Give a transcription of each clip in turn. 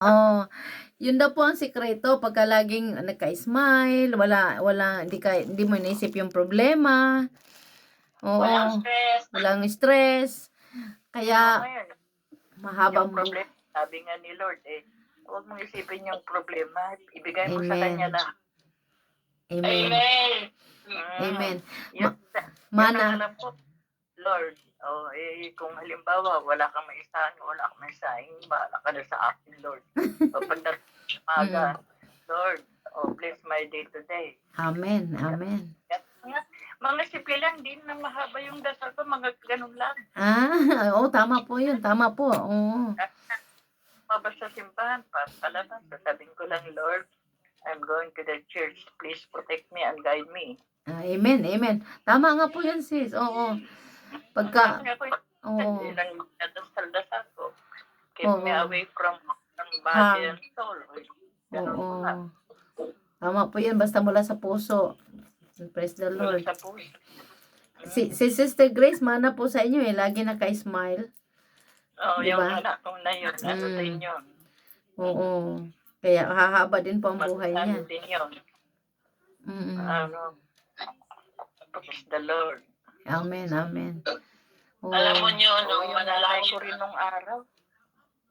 Oh, yun daw po ang sikreto pagka laging nagka-smile, wala wala hindi ka hindi mo iniisip yung problema. Oo, Walang stress. walang stress. Kaya mahabang yung problema, sabi nga ni Lord, eh, huwag mong isipin yung problema. Ibigay mo sa Amen. Kanya na. Amen. Mm, Amen. Yun, Mana. Yan ang alam ko, Lord, oh, eh, kung halimbawa wala kang maisahan, wala kang maisahin, bahala ka na sa akin, Lord. o pagdating sa umaga, Mm. Lord, oh, bless my day today. Amen. Amen. Yan, mga, mga simple lang, din na mahaba yung dasal ko, mga ganun lang. Ah, oo, tama po yun. Tama po. Oo. Mabas sa simbahan, pa, palabas, sasabihin ko lang, Lord, I'm going to the church. Please protect me and guide me. Ah, amen. Amen. Tama nga po yun, sis. Oo. Pagka, Sabi ko, oo. Yun ang dasal-dasal ko. Keep me Oo. away from from body Ha. and soul. Oo. Tama po yun. Basta mula sa puso. Praise the Lord. Sa puso. Si, si Sister Grace, mana po sa inyo eh. Lagi naka-smile. Oo, Diba? yung anak kong na yun. Ano Mm. din yun? Oo. Kaya hahaba din po ang buhay niya. Ano din yun? Mm-mm. Ano? Praise the Lord. Amen, amen. Oo. Alam mo nyo, nung yung manalangin ko rin nung araw.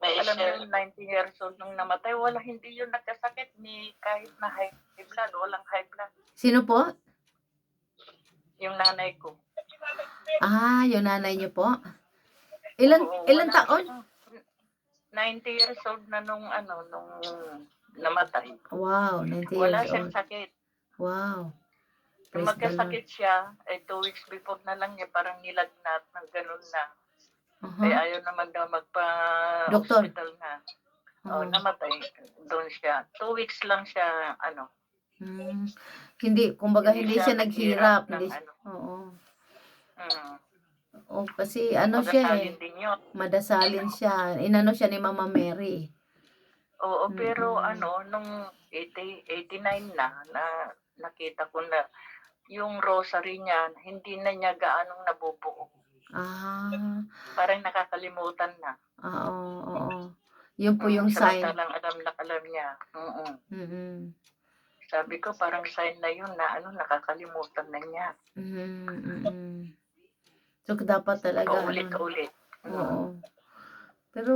may Alam mo yung 90 years old nung namatay, wala hindi yun nagkasakit ni kahit na high blood, walang high blood. Sino po? Yung nanay ko. Ah, yung nanay niyo po. Ilan, Oo, ilan wala taon? siyang- 90 years old na nung ano, nung namatay. Wow, 90 Wala years siyang old. sakit. Wow. Praise magkasakit siya, eh two weeks before na lang niya parang nilagnat ng ganun na. Aha. Eh ayaw naman daw Uh-huh. Magpa-hospital na. Oo. Oh, namatay. Doon siya. Two weeks lang siya, ano. Mm. Hindi, kumbaga hindi siya naghirap. ng Hindi, ano. oo. Mm. Oh, kasi ano siya eh, din yun. madasalin siya. Inano siya ni Mama Mary. Oo, pero Mm-mm. ano, nung 80, 89 na, na nakita ko na yung rosary niya, hindi na niya gaanong nabubuo. Ah, Parang nakakalimutan na. oo, oo. Yun po yung sign. Samantalang alam na alam niya. Mm-mm. Mm-mm. Sabi ko, parang sign na yun na ano, nakakalimutan na niya. Mm, mm-mm. So, dapat talaga, ano, Paulit-ulit. Mm. oo. Pero,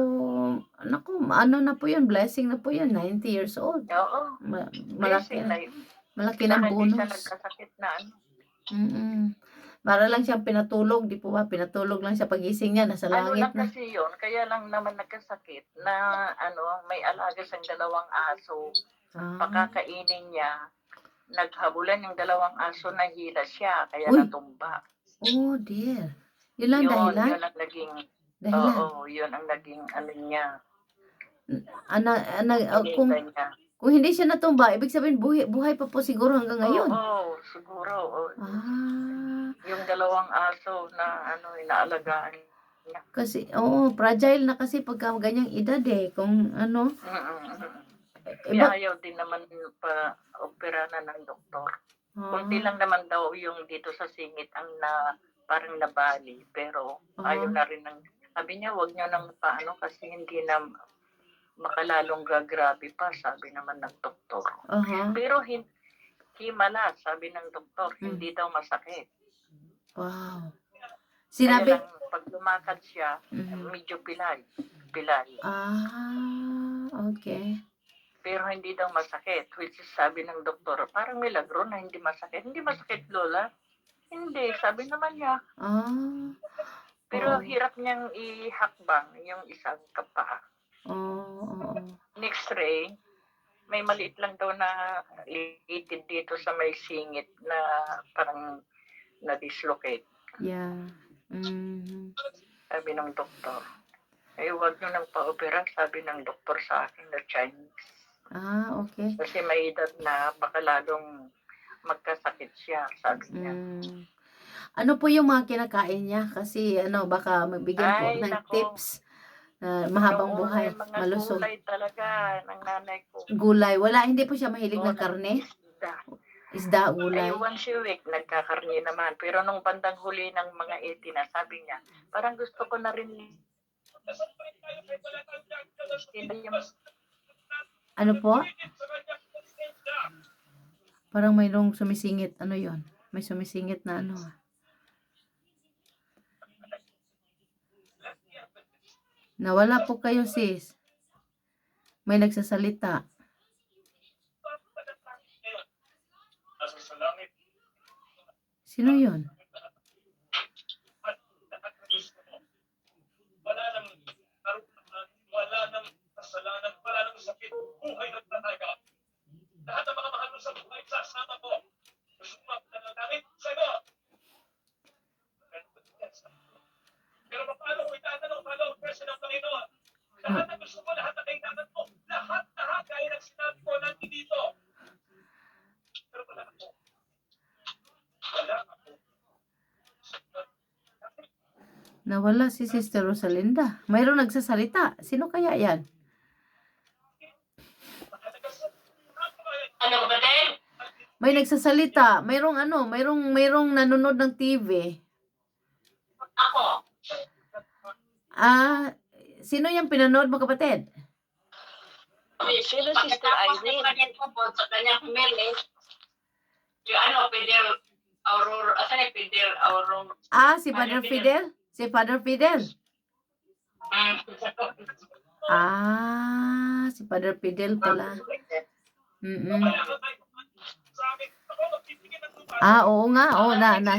naku, ano na po yun, blessing na po yun, 90 years old. Oo. Ma- malaki, na yun. Malaki ng hindi siya bonus. nagkasakit na ano. Mm-mm. Para lang siyang pinatulog, di po ba? Pinatulog lang siya pagising niya, nasa Ano langit lang na. kasi yun, kaya lang naman nagkasakit na ano, may alaga siyang dalawang aso. Ah, Pakakainin niya, naghabulan yung dalawang aso na hila siya, kaya Uy! natumba. oh dear. Yun lang yun, dahilan? yun ang naging, Dahilan. oo, yun ang naging ano niya. Ana, ana, kung, Kung, niya. Kung hindi siya natumba, ibig sabihin buhay, buhay pa po siguro hanggang ngayon. Oo, siguro. oo. Ah, Yung dalawang aso na ano, inaalagaan niya. kasi, oo, fragile na kasi pagka ganyang edad eh. Kung ano, Mm-mm. iba, ayaw din naman pa opera na ng doktor. ah, Kunti lang naman daw yung dito sa singit ang na parang nabali. Pero Ah. ayaw na rin ng, sabi niya wag niyo nang paano kasi hindi na makalalong gagrabe pa, sabi naman ng doktor. aha, Pero hin himala, sabi ng doktor, Hmm. hindi daw masakit. wow. Sinabi, Kaya lang, pag lumakad siya, Mhm. medyo pilay. Pilay. ah, okay. Pero hindi daw masakit. Which is sabi ng doktor, parang milagro na hindi masakit. Hindi masakit, Lola. Hindi, sabi naman niya. Ah, Pero Oo. hirap niyang ihakbang yung isang kapaa. Next ray, may maliit lang daw na litid dito sa may singit na parang na-dislocate, Yeah. Mhm. sabi ng doktor. Eh, huwag niyo nang pa-opera, sabi ng doktor sa akin na Chinese. Ah, okay. Kasi may edad na baka lalong magkasakit siya, sabi niya. Mm. Ano po yung mga kinakain niya? Kasi ano, baka magbigyan po Ay, ng nako. tips na mahabang buhay, may mga malusog. gulay talaga ng nanay ko. Gulay. Wala, hindi po siya mahilig ng Oo, karne? Isda. Isda, gulay. Ay, once a week, nagkakarni naman. Pero nung bandang huli ng mga 80 na, sabi niya, parang gusto ko na rin Ano po? Parang mayroong sumisingit. Ano yon? May sumisingit na ano. ah. Nawala po kayo sis. May nagsasalita. Sino yon? wala nang karupunan, wala nang kasalanan, wala nang sakit, buhay at talaga. Lahat ng mga mahal mo sa buhay, sasama ko. Gusto mo magdalangin sa iyo. Pero paano ko itatanong, paano ang presyo ng Panginoon? Lahat ng gusto mo, lahat ng kailangan mo, lahat, lahat, gaya ng sinabi ko, nandito dito. Pero wala ako. Wala ako. Nawala si Sister Rosalinda. Mayroong nagsasalita. Sino kaya yan? Ano ba din? May nagsasalita. Mayroong ano, mayroong mayroong nanonood ng TV. Ako. Ah, sino yung pinanood mo kapatid? Sino Sister Irene? Pagkatapos ko sa kanyang humili, yung ano, Fidel Aurora, asan yung Fidel Aurora? Ah, si Father Fidel? Si Father Fidel? Mm. Ah, si Father Fidel pala. Mm lupa. Ah, oo nga. Oo, na, na.